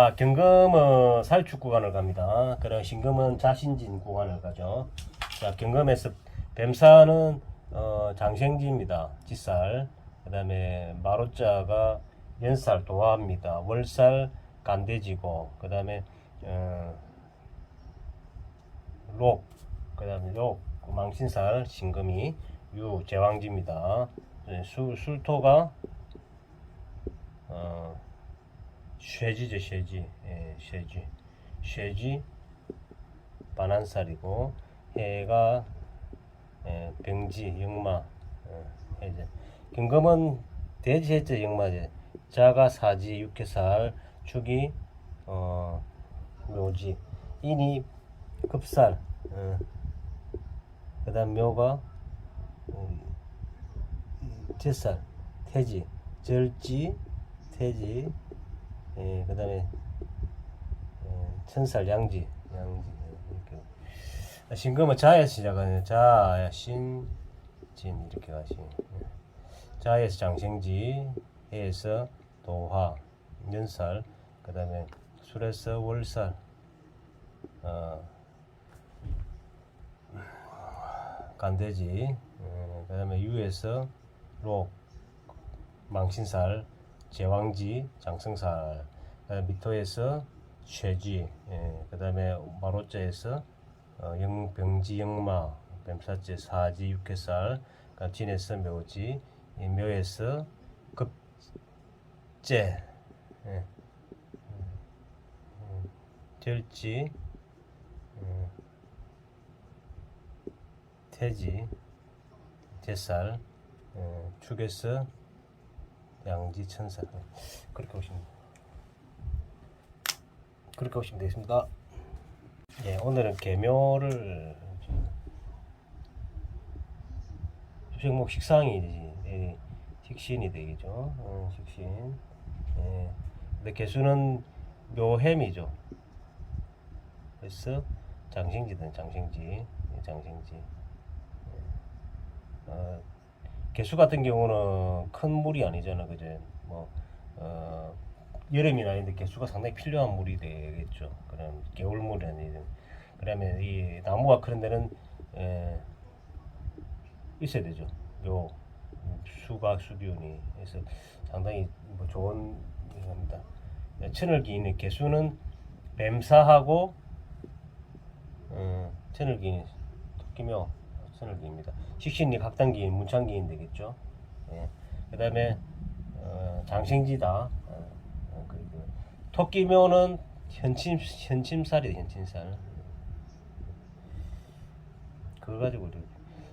자, 경금은 살축 구간을 갑니다. 그럼 신금은 자신진 구간을 가죠. 자, 경금에서 뱀사는 어, 장생지입니다. 지살. 그 다음에 마로자가 연살 도화입니다. 월살 간대지고 그 다음에 어, 록 그 다음에 록 망신살 신금이 유 제왕지입니다. 네, 술 술토가 어, 쇠지죠 쇠지. 예, 쇠지. 쇠지 반한살이고 해가 예, 병지 어, 해제. 경금은 돼지 해제 영마제. 자가 사지 육해살 축이 어 묘지. 인이 급살. 어, 그 다음 묘가 어, 제살 태지. 절지 태지 예, 그 다음에 예, 천살 양지 양지 예, 이렇게. 아, 신금은 자에서 시작하네요 자 신 진 이렇게 가시. 예. 자에서 장생지 해에서 도화 연살 그 다음에 술에서 월살. 어, 간대지 어, 그다음에 유에서 록 망신살 제왕지 장성살 그다음에 미토에서 쇠지 예, 그 다음에 마로자에서 어, 영 병지 영마 뱀사째 사지 육해살 그다음 진에서 묘지 이 묘에서 급제 예. 음, 음, 절지 음, 태지 제살 예, 축에서 양지 천사 그렇게 보시면 그렇게 보시면 되겠습니다. 예, 오늘은 개묘를 수생목 식상이 예, 식신이 되겠죠. 어, 식신. 예. 근데 개수는 묘햄이죠. 그래서 장생지든 장생지, 예, 장생지. 예. 어, 개수 같은 경우는 큰 물이 아니잖아, 그제? 뭐 어, 여름이나 이런데 개수가 상당히 필요한 물이 되겠죠. 그럼 겨울물이 아니든. 그러면 이 나무가 그런 데는 에, 있어야 되죠. 요 수가 수비온이 그래서 상당히 뭐 좋은 겁니다. 천을기인의 개수는 뱀사하고 어, 천을기인 토끼묘 천을기입니다. 식신이 각단기인 문창기인 되겠죠. 예. 그 다음에 어, 장생지다. 어, 어, 그리고 토끼묘는 현침 현침살이 현침살. 그거 가지고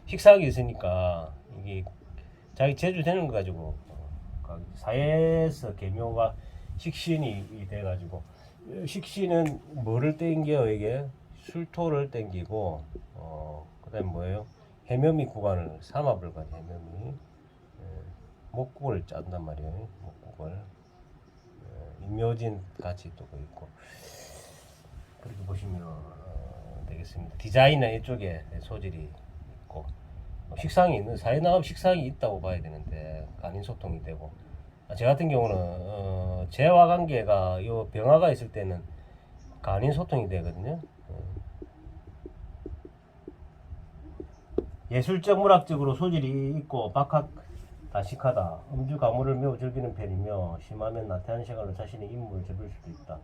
식사하기 있으니까 이게 자기 제주 되는 거 가지고 어, 사회에서 개묘가 식신이 돼 가지고 식신은 뭐를 땡겨 이게 술토를 땡기고 어 그다음에 뭐예요 해면미 구간을 삼합을 가지 해면미 예, 목국을 짠단 말이에요 목국을. 예, 임묘진 같이 또 있고. 그렇게 보시면 어, 되겠습니다. 디자인은 이쪽에 소질이 있고. 뭐 식상이 있는 사회 나가면 식상이 있다고 봐야 되는데 간인 소통이 되고. 아, 저 같은 경우는 어, 재화 관계가 요 병화가 있을 때는 간인 소통이 되거든요. 어. 예술적 문학적으로 소질이 있고 박학 다식하다. 음주 가물을 매우 즐기는 편이며 심하면 나태한 시간으로 자신의 임무를 접을 수도 있다.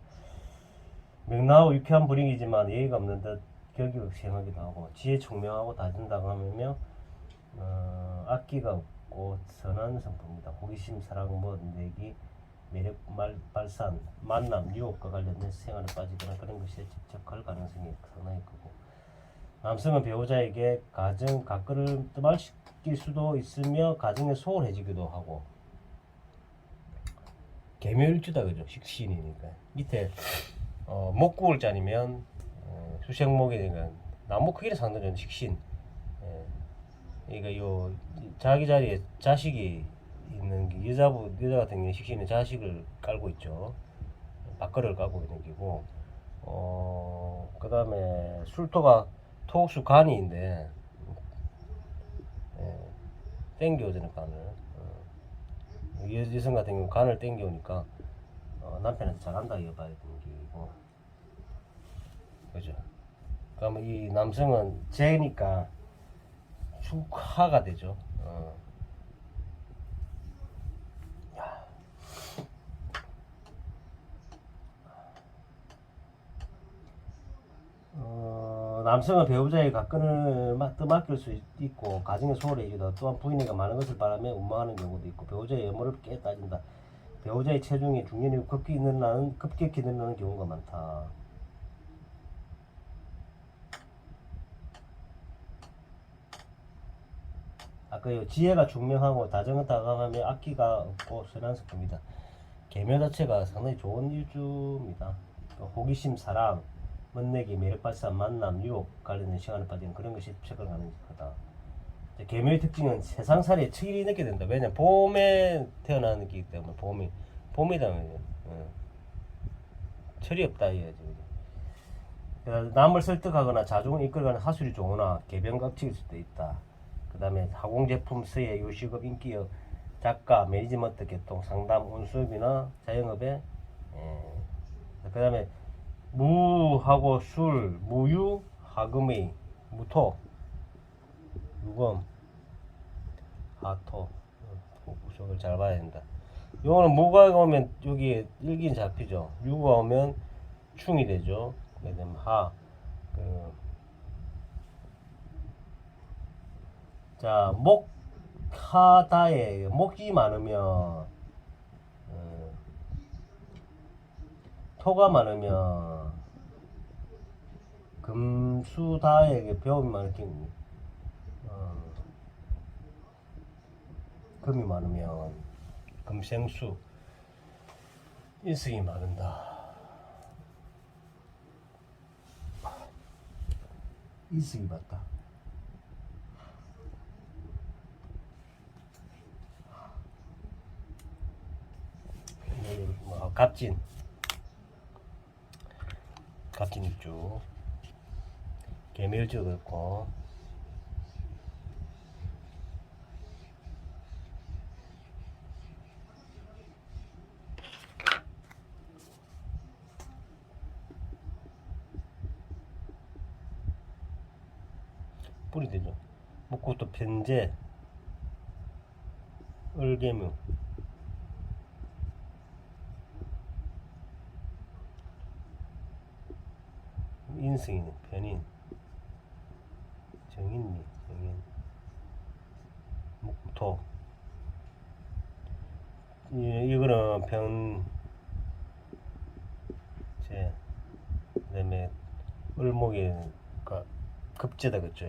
명랑하고 유쾌한 분위기지만 예의가 없는 듯 격이 생하기도 하고 지혜 총명하고 다정다감하며 어, 악기가 없고 선한 성품입니다. 호기심, 사랑, 뭐 내기, 매력, 말, 발산, 만남, 유혹과 관련된 생활에 빠지거나 그런 것에 집착할 가능성이 상당히 크고 남성은 배우자에게 가정 가ቅ을 말시킬 수도 있으며 가정에 소홀해지기도 하고. 개묘일주다 그죠. 식신이니까. 밑에 어, 목구울 자니면 어, 수생목이 되니까 나무 크기를 상대로 식신. 예. 그러니까 요 자기 자리에 자식이 있는 게 여자부 여자 같은 경우 식신은 자식을 깔고 있죠. 밥그릇을 깔고 있는 게고. 어 그 다음에 술토가 토옥수 간이인데 예, 땡겨오잖아요 간을. 어, 여- 여성 같은 경우 간을 땡겨오니까 어, 어, 남편한테 잘한다 이어봐야 되는 기이고 그죠? 그러면 이 남성은 재니까 축하가 되죠. 어. 남성은 배우자의 가끈을 마- 떠맡길 수 있고 가정의 소홀해지다. 또한 부인에게 많은 것을 바라며 원망하는 경우도 있고 배우자의 염호를 깨 따진다. 배우자의 체중이 중년이 급격히 늘어나는 급격히 늘어나는 경우가 많다. 아까 요 지혜가 중명하고 다정은 다감하며 악기가 없고 선한스럽습니다. 계묘 자체가 상당히 좋은 일주입니다. 또 호기심 사랑 멋내기, 매력발산, 만남, 유혹 관련된 시간을 빠지는 그런 것이 책을 가는 거다. 개묘의 특징은 세상살이에 특일이 느게 된다. 왜냐 봄에 태어나는 기 때문에 봄이 봄이다면 어. 철이 없다 이거지. 남을 설득하거나 자중을 이끌거나 사술이 좋으나 개변각칙일 수도 있다. 그 다음에 하공제품, 서예, 요식업, 인기업, 작가, 매니지먼트, 개통, 상담, 운수업이나 자영업에 그 다음에 무하고 술, 무유, 하금의, 무토, 유검, 하토. 구석을 잘 봐야 된다. 요거는 무가 오면 여기 일긴 잡히죠. 유가 오면 충이 되죠. 그다음 하. 그. 자, 목 하 다에 목이 많으면 어, 토가 많으면 금수다에게 병이 많긴 어, 금이 많으면 금생수 인승이 많은다. 맞다. 여기 뭐 갑진 갑진 입주 개멸주도 있고 뿌리 되죠. 뭐 그것도 변제 을개묘. 인승이네 변인 정인미 정인 목토 이, 이거는 변 제, 그다음에 을목이 가 급제다 그죠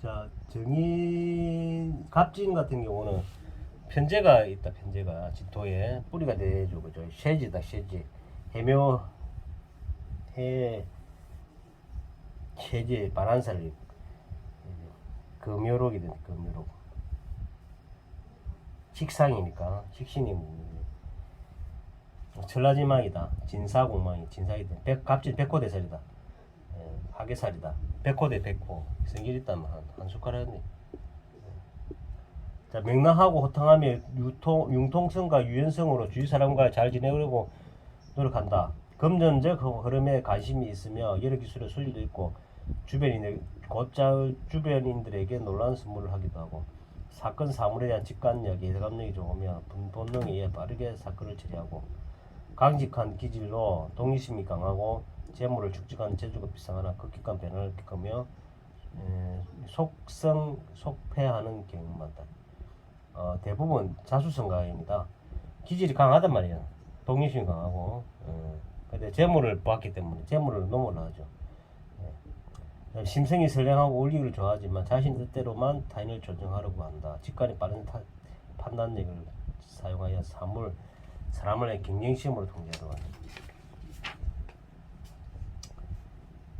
자 정인 갑진 같은 경우는 편제가 있다 편제가. 진토에 뿌리가 되죠 그죠? 쇠지다 쇠지. 해묘 해 쇠지 바란살이 금요록이 되는 금요록. 식상이니까 식신이. 뭐, 전라지망이다. 진사공망이 진사이 돼 백, 갑진 백호대살이다. 예, 하계살이다. 백호대 백호. 생길 있다면 한, 한 숟가락이네. 자, 명랑하고 호탕하며 유통, 융통성과 유연성으로 주위 사람과 잘 지내려고 노력한다. 금전적 흐름에 관심이 있으며 여러 기술의 소질도 있고 주변인들 곧잘 주변인들에게 놀라운 선물을 하기도 하고 사건 사물에 대한 직관력, 예감력이 좋으며 본- 본능에 의해 빠르게 사건을 처리하고 강직한 기질로 동의심이 강하고 재물을 축적하는 재주가 비상하나 급격한 변화를 겪으며 에, 속성 속패하는 경우가 많다. 어, 대부분 자수성가입니다. 기질이 강하단 말이야. 독립심이 강하고. 어, 근데 재물을 봤기 때문에 재물을 넘어라 하죠. 예. 심성이 선량하고 올리기를 좋아하지만 자신 뜻대로만 타인을 조정하려고 한다. 직관이 빠른 타, 판단력을 사용하여 사물, 사람을 경쟁심으로 통제하려고 한다.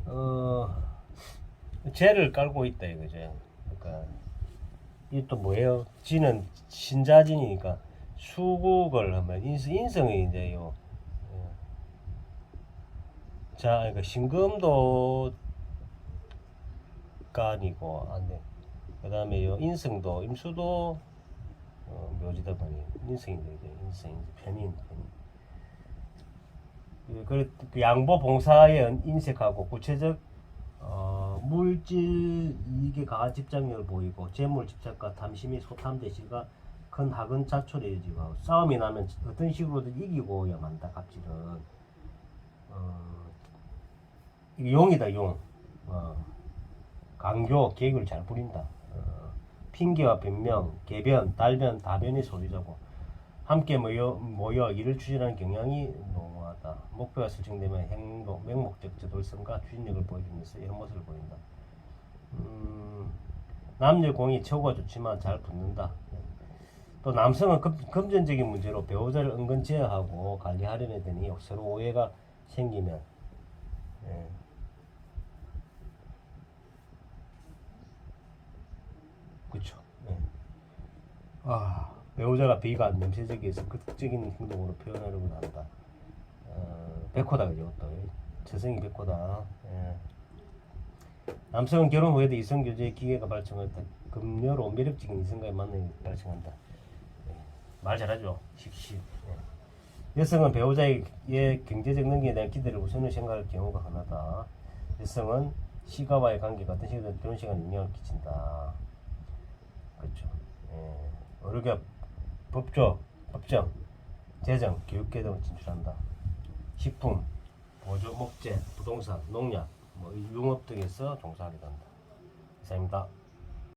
어, 죄를 깔고 있다 이거죠. 그러니까 이또 뭐예요? 지는 신자진이니까 수국을 하면 인성, 인성이 이제 요. 예. 자, 그러니까 신금도 가 아니고 안 돼. 그다음에 요 인성도 임수도 어, 묘지다 보니 인생이 되죠. 인생 편인 편인. 그, 그, 그 양보 봉사에 인색하고 구체적 어, 물질 이익에 강한 집착력을 보이고 재물 집착과 탐심이 소탐대 시가 큰 학은 자초를 이어지고 싸움이 나면 어떤 식으로든 이기고야 만다 갑질은 어, 용이다 용 어, 강교 계획을 잘 부린다 어, 핑계와 변명 개변 달변 다변이 소리자고 함께 모여, 모여 일을 추진하는 경향이 농후하다. 목표가 설정되면 행동, 맹목적 저돌성과 추진력을 보여주면서 이런 모습을 보인다. 음, 남녀 공이 최고가 좋지만 잘 붙는다. 또 남성은 금, 금전적인 문제로 배우자를 은근 제어하고 관리하려는 데니 서로 오해가 생기면 예. 그쵸. 예. 아, 배우자가 비가 냄새적이어서 극적인 행동으로 표현하려고 한다. 어, 백호다 그죠 또 저승이 백호다. 예. 남성은 결혼 후에도 이성 교제의 기계가 발전했다. 금요로 매력적인 이성과의 만남이 발생한다. 예. 말 잘하죠. 식시. 예. 여성은 배우자의 경제적 능력에 대한 기대를 우선으로 생각할 경우가 흔하다. 여성은 시가와의 관계가 어떤 식이든 결혼 시간에 영향을 끼친다. 그렇죠. 예. 의료계 법조, 법정, 재정, 교육계 등을 진출한다. 식품, 보조, 목재, 부동산, 농약, 뭐 융업 등에서 종사하게 된다. 이상입니다.